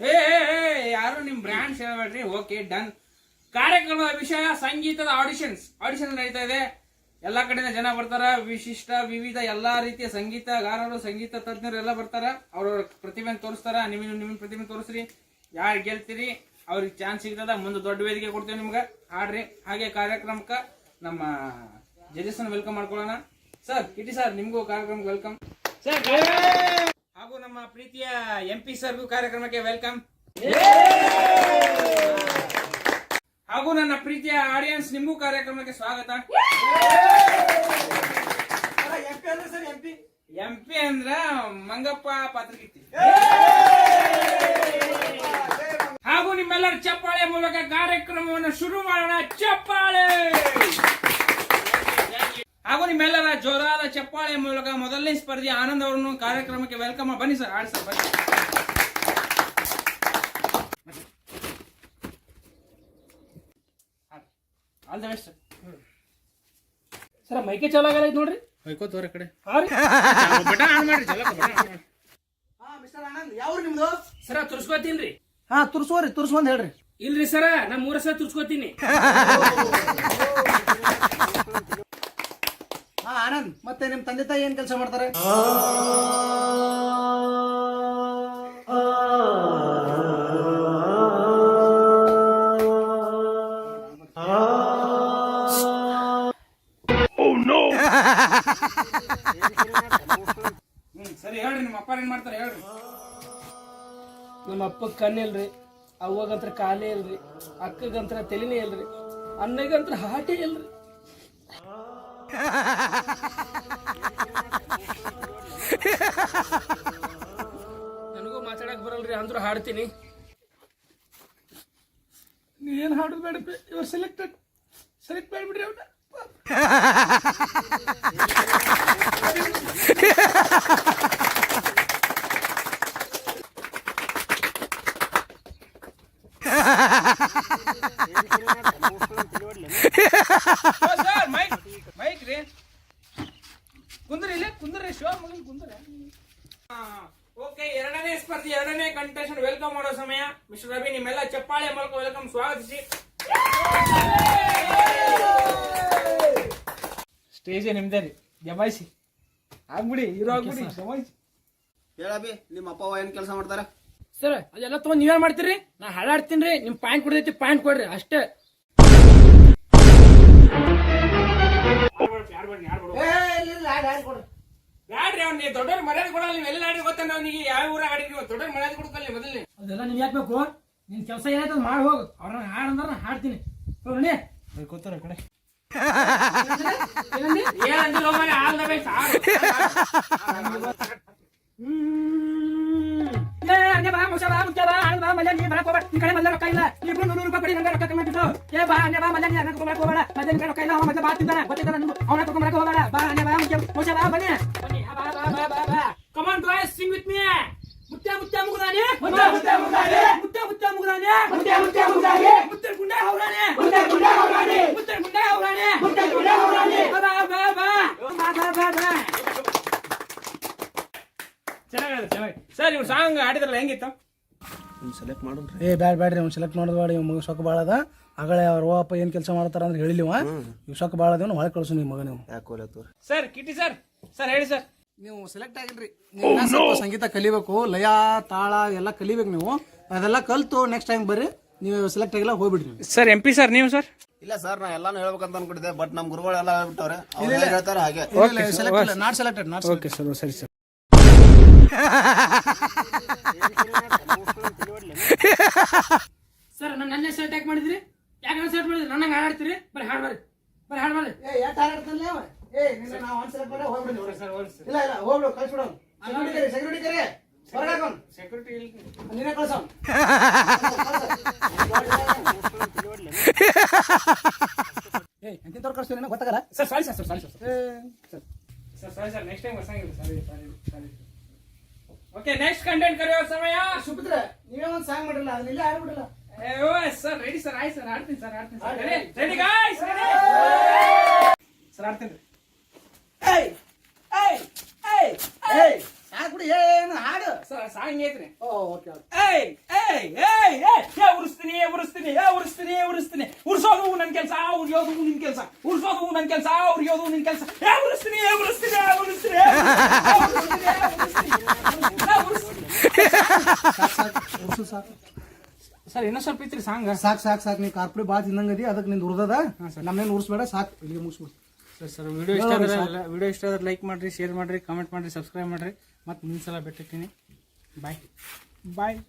ಏ ಏ, ಏ, ಯಾರು ನಿಮ್ ಬ್ರ್ಯಾಂಡ್ಸ್ ಹೇಳ್ಬೇಡ್ರಿ? ಓಕೆ ಡನ್ ಕಾರ್ಯಕ್ರಮದ ವಿಷಯ ಸಂಗೀತದ ಆಡಿಷನ್ಸ್ ಆಡಿಷನ್ ನಡೀತಾ ಇದೆ. ಎಲ್ಲಾ ಕಡೆಯಿಂದ ಜನ ಬರ್ತಾರ. ವಿಶಿಷ್ಟ ವಿವಿಧ ಎಲ್ಲಾ ರೀತಿಯ ಸಂಗೀತಗಾರರು ಸಂಗೀತ ತಜ್ಞರು ಎಲ್ಲ ಬರ್ತಾರ. ಅವ್ರವ್ರ ಪ್ರತಿಭೆ ತೋರಿಸ್ತಾರ. ನಿಮ್ ನಿಮ್ ಪ್ರತಿಭೆ ತೋರಿಸ್ರಿ. ಯಾರು ಗೆಲ್ತೀರಿ? ಅವ್ರಿಗೆ ಚಾನ್ಸ್ ಸಿಗ್ತದ. ಮುಂದೆ ದೊಡ್ಡ ವೇದಿಕೆ ಕೊಡ್ತೇವೆ ನಿಮ್ಗೆ. ಹಾಡ್ರಿ ಹಾಗೆ ಕಾರ್ಯಕ್ರಮಕ್ಕೆ ನಮ್ಮ ಜಜಸ್ ವೆಲ್ಕಮ್ ಮಾಡ್ಕೊಳ್ಳೋಣ. ಸರ್ ಕಿಟಿ ಸರ್ ನಿಮಗೂ ಕಾರ್ಯಕ್ರಮಕ್ಕೆ ವೆಲ್ಕಮ್ ಸರ್ ಹಾಗೂ ನಮ್ಮ ಪ್ರೀತಿಯ ಎಂ ಪಿ ಸರ್ಗೂ ಕಾರ್ಯಕ್ರಮಕ್ಕೆ ವೆಲ್ಕಮ್ ಹಾಗೂ ನನ್ನ ಪ್ರೀತಿಯ ಆಡಿಯನ್ಸ್ ನಿಮಗೂ ಕಾರ್ಯಕ್ರಮಕ್ಕೆ ಸ್ವಾಗತ. ಎಂ ಪಿ ಅಂದ್ರ ಮಂಗಪ್ಪ ಪಾತ್ರಗಿತ್ತಿ ಹಾಗೂ ನಿಮ್ಮೆಲ್ಲರ ಚಪ್ಪಾಳೆ ಮೂಲಕ ಕಾರ್ಯಕ್ರಮವನ್ನು ಶುರು ಮಾಡೋಣ. ಚಪ್ಪಾಳೆ! ನಿಮ್ಮೆಲ್ಲರ ಜೋರಾದ ಚಪ್ಪಾಳೆ ಮೂಲಕ ಮೊದಲನೇ ಸ್ಪರ್ಧಿ ಆನಂದ್ ಅವರನ್ನು ಕಾರ್ಯಕ್ರಮಕ್ಕೆ ವೆಲ್ಕಮ್ ಬನ್ನಿ ಸರ್ ಆಡಿ ಸರ್ ಬನ್ನಿ. ಆಲ್ ದ ಬೆಸ್ಟ್ ಸರ ಮೈಕೆ ಚಲೋ ಆಗಲ್ಲ ನೋಡ್ರಿ. ತೋರ ಕಡೆ. ಹಾ ಆನ್ ಮಾಡ್ರಿ ಮಾಡ್ರಿ. ಮಿಸ್ಟರ್ ಆನಂದ್ ಯಾವ್ರು ನಿಮ್ದು? ಸರ ರೀ. ಹಾ ತುರ್ಸೋರಿ ತುರ್ಸ್ಕೊಂಡ್ ಹೇಳ್ರಿ. ಇಲ್ರಿ ಸರ ನಾ ಮೂರ ಸಲ ತುರ್ಸ್ಕೊತೀನಿ. ಹಾ ಆನಂದ್, ಮತ್ತೆ ನಿಮ್ ತಂದೆ ತಾಯಿ ಏನ್ ಕೆಲಸ ಮಾಡ್ತಾರೆ? ಹ್ಮ್, ಸರಿ, ಹೇಳ್ರಿ, ನಿಮ್ಮ ಅಪ್ಪ ಏನ್ ಮಾಡ್ತಾರೆ, ಹೇಳ್ರಿ. ನಮ್ಮ ಅಪ್ಪ ಕಣ್ಣಿಲ್ರಿ ಅವ್ವಗಂತ್ರ ಕಾಲೇ ಇಲ್ರಿ, ಅಕ್ಕಗಂತ್ರ ತಲೆನೇ ಇಲ್ರಿ, ಅಣ್ಣಗಂತ್ರ ಹಾಟೇ ಇಲ್ರಿ. ನನಗೂ ಮಾತಾಡಕ್ ಬರಲ್ರಿ ಅಂದ್ರೂ ಹಾಡ್ತೀನಿ. ನೀ ಏನ್ ಹಾಡೋದು ಬೇಡ ಇವ್ರು ಸೆಲೆಕ್ಟೆಡ್ ಸೆಲೆಕ್ಟ್ ಮಾಡ್ಬಿಡ್ರಿ ಅವ್ನ ಸರ್ ಮೈಕ್ ಮೈಕ್ ರೀ ಕುಂದ್ರಿ ಇಲ್ಲೇ ಕುಂದ್ರಿ ಶೋ ಮಗನ್ ಕುಂದ್ರ ಓಕೆ ಎರಡನೇ ಸ್ಪರ್ಧಿ ಎರಡನೇ ಕಂಟೆಸ್ಟೆಂಟ್ ವೆಲ್ಕಮ್ ಮಾಡೋ ಸಮಯ. ಮಿಸ್ಟರ್ ರವಿ ನಿಮ್ಮೆಲ್ಲ ಚಪ್ಪಾಳೆ ಮೂಲಕ ವೆಲ್ಕಮ್ ಸ್ವಾಗತಿಸಿ. ಸ್ಟೇಜ್ ನಿಮ್ದೇ ರೀ ಜಮಾಯಿಸಿ. ಆಗ್ಬಿಡಿ ಹೀರೋ ಆಗ್ಬಿಡಿ ಜಮಾಯಿಸಿ. ಹೇಳಬಿ ನಿಮ್ಮ ಅಪ್ಪ ಅವ್ವ ಏನ್ ಕೆಲಸ ಮಾಡ್ತಾರೆ? ಸರ್ ಅದೆಲ್ಲ ತಗೊಂಡ್ ನೀವೇನ್ ಮಾಡ್ತೀರಿ? ನಾ ಹಾಳಾಡ್ತೀನಿ ರೀ ನಿಮ್ ಪಾಯಿಂಟ್ ಕೊಡ್ತೈತಿ ಪಾಯಿಂಟ್ ಕೊಡ್ರಿ ಅಷ್ಟೇ. ಬ್ಯಾಡ್ರಿ ಅವ್ನು ದೊಡ್ಡ ದೊಡ್ಡವ್ರ ಮರ್ಯಾದೆ ಕೊಡಲ್ಲ ನೀವು ಎಲ್ಲ ಆಡಿ ಗೊತ್ತ ಅವನಿಗೆ ಯಾವ ಊರಾಗ ಆಡಿದ್ರಿ ದೊಡ್ಡವ್ರ ಮರ್ಯಾದೆ ಕೊಡ್ಕಲ್ಲ ಮೊದಲನೇ ಅದೆಲ್ಲ ನೀವ್ ಯಾಕೆ ಬೇಕು ನಿನ್ ಕೆಲಸ ಏನಾಯ್ತು ಮಾಡಿ ಹೋಗು ಅವ್ರನ್ನ ಹಾಡಂದ್ರ ಹಾಡ್ತೀನಿ ನೋಡಿ ಕೂತಾರ ಕಡೆ ಏನಂದಿ ಏನಂದಿಲ್ಲ ಮನೆ ಆಲ್ ಏ, ಬಾ, ಮುಸ ಬಾ, ಮುಖ್ಯ ಬಾ, ಆಳ್ ಬಾ, ಮಲ್ಯ, ನೀ ಬರಕ್ ಹೋಗ್ಬೇಡ. ನಿನ್ ಕಡೆ ರೊಕ್ಕ ಇಲ್ಲ. ಇಬ್ರು ನೂರು ರೂಪಾಯಿ ಕೊಡಿ, ನಂಗೆ ರೊಕ್ಕ ತಗೊಂಡ್ಬಿಟ್ಟು. ಏ ಬಾ, ಅನ್ಯ ಬಾ, ಮಲ್ಯ, ನೀ ಹಂಗ್ ತಗೊಂಬರಕ್ ಹೋಗ್ಬೇಡ. ಮಲ್ಯ, ನಿನ್ ಕಡೆ ರೊಕ್ಕ ಇಲ್ಲ, ಅವ ಮೊದ್ಲೇ ಬಾ ತಿಂದಾನ. ಗೊತ್ತಿದ್ದಾನ ಅವನ ತಗೊಂಬರಕ್ ಹೋಗ್ಬೇಡ. ಬಾ, ಅನ್ಯ ಬಾ, ಮುಖ್ಯ, ಮುಸ ಬಾ, ಬನ್ನಿ. ಮುತ್ತೆ ಚೆನ್ನಾಗಿ ಸರ್ ಇವ್ ಸಾಂಗ್ ಆಡಿದ್ರಲ್ಲ ಹೆಂಗಿತ್ತು? ಸೆಲೆಕ್ಟ್ ಮಾಡೋಣ ಏ ಬೇಡ ಅವ್ನು ಸೆಲೆಕ್ಟ್ ಸೊಕ್ಕ ಬಾಳದ ಓಪ ಏನು ಕೆಲಸ ಮಾಡ್ತಾರ ಅಂದ್ರೆ ಹೇಳಿಲ್ವ ಸೊಕ್ಕ ಭಾಳ ಅದೇನು ಕಳ್ಸು ಮಗ ನೀವು ಯಾಕೆ ಸರ್ ಕಿಟ್ಟಿ ಸರ್ ಸರ್ ಹೇಳಿ ಸರ್. ನೀವು ಸೆಲೆಕ್ಟ್ ಆಗಿಲ್ರಿ. ನೀವು ಇನ್ನ ಸ್ವಲ್ಪ ಸಂಗೀತ ಕಲಿಬೇಕು ಲಯ ತಾಳ ಎಲ್ಲ ಕಲಿಬೇಕು ನೀವು. ಅದೆಲ್ಲ ಕಲ್ತು ನೆಕ್ಸ್ಟ್ ಟೈಮ್ ಬರ್ರಿ ನೀವು ಸೆಲೆಕ್ಟ್ ಆಗಿಲ್ಲ ಹೋಗ್ಬಿಡ್ರಿ ನೀವು. ಸರ್ ಎಂ ಪಿ ಸರ್ ನೀವು ಸರ್ ಇಲ್ಲ ಸರ್ ನಾ ಎಲ್ಲಾನು ಹೇಳ್ಬೇಕಂತ ಅನ್ಕೊಂಡಿದ್ದೆ ಬಟ್ ನಮ್ ಗುರುಗಳೆಲ್ಲ ಹೇಳ್ಬಿಟ್ಟವ್ರೆ ಅವ್ರು ಏನ್ ಹೇಳ್ತಾರೆ ಹಾಗೆ. Select not selected not okay sir ಸರಿ ಸರ್ ಸರ್ ನನ್ನ ನನ್ನ ಸೆಲೆಕ್ಟ್ ಯಾಕೆ ಮಾಡಿದ್ರಿ? ಯಾಕೆ ಸೆಲೆಕ್ಟ್ ಮಾಡಿದ್ರಿ? ನನ್ನ ಹಾಡಾಡ್ತೀರಿ? ಬರೀ ಹಾಡ್ ಬರ್ರಿ. ಬರೀ ಹಾಡ್ ಬರ್ರಿ. ಏ ಎಷ್ಟು ಆಡ್ತಾನೆ ಅವ ಏ ನಿನ್ನ ನಾವು ಸೆಲೆಕ್ಟ್ ಮಾಡಿ ಹೋಗ್ಬಿಡಿ ಇಲ್ಲ ಇಲ್ಲ ಹೋಗ್ಬಿಡು ಕಳ್ಸ್ಬಿಡು. ಸೆಕ್ಯೂರಿಟಿ ಕರಿ ಸೆಕ್ಯೂರಿಟಿ ಕರಿ ಹೊರಗೆ ಹಾಕೋನ್ ಸೆಕ್ಯೂರಿಟಿ ನೀನೇ ಕಳ್ಸೋನ್ ಏ ಎಂತಿಂತವ್ರು ಕಳ್ಸ್ತೀವಿ ನಿನಗೆ ಗೊತ್ತಾಗಲ್ಲ? Sir sorry sir sir sorry sir ಏ sir. Sorry sir next time ಬರ್ಸಂಗಿಲ್ಲ sorry sorry sorry okay next content ಕರೆಯೋ ಸಮಯ. ಸುಭದ್ರ ನೀವೇ ಒಂದು ಸಾಂಗ್ ಮಾಡಿರಲ್ಲ ಅದನ್ನ ಇಲ್ಲೇ ಆಡ್ಬಿಡಲ್ಲ ಏ, ಓಹ್ ಸರ್ ರೆಡಿ ಸರ್ ಆಯ್ತು ಸರ್ ಆಡ್ತೀನಿ ಸರ್ ಆಡ್ತೀನಿ sir. Ready ready guys sir ಆಡ್ತೀನಿ ಏಯ್ ಹಾಕ್ಬಿಡಿ ಏನು ಹಾಡು. ಸಾಂಗ್ ಐತ್ರಿ ಓ ಓಕೆ ಓಕೆ. ಏಯ್ ಏಯ್ ಏಯ್ ಏಯ್ ಏ ಉರಿಸ್ತೀನಿ ಉರಿಸ್ತೀನಿ ಏ ಉರಿಸ್ತೀನಿ ಉರಿಸ್ತೀನಿ. ಉರ್ಸೋದು ನನ್ನ ಕೆಲಸ ಉರಿಯೋದು ನಿನ್ ಕೆಲಸ. ಉರ್ಸೋದು ನನ್ನ ಕೆಲಸ ಉರಿಯೋದು ನಿನ್ ಕೆಲಸ. ಏ ಉರಿಸ್ತೀನಿ ಏ ಉರಿಸ್ತೀನಿ ಏ ಉರಿಸ್ತೀನಿ ಉರ್ಸು ಸಾಕು ಸರ್ ಇನ್ನೂ ಸ್ವಲ್ಪ ಇತ್ರಿ ಸಾಂಗ್. ಸಾಕು ಸಾಕು ಸಾಕು ನೀವು ಕಾರ್ಪೊರೇಟ್ ಭಾಳ ತಿನ್ನಂಗದಿ ಅದಕ್ಕೆ ನಿಂದು ಉರ್ದದ. ನಮ್ಮೇನು ಉರ್ಸ್ಬೇಡ ಸಾಕು. ಇಲ್ಲಿ ಮುಗಿಸ್ಬಿಡು. ಸರ್ ಸರ್ ವಿಡಿಯೋ ಇಷ್ಟ ಆದ್ರೆ ವಿಡಿಯೋ ಇಷ್ಟ ಆದರೆ ಲೈಕ್ ಮಾಡ್ರಿ ಶೇರ್ ಮಾಡ್ರಿ ಕಾಮೆಂಟ್ ಮಾಡ್ರಿ ಸಬ್ಸ್ಕ್ರೈಬ್ ಮಾಡ್ರಿ. ಮತ್ತೆ ಮುಂದಿನ ಸಲ ಭೇಟಿ ಬಾಯ್ ಬಾಯ್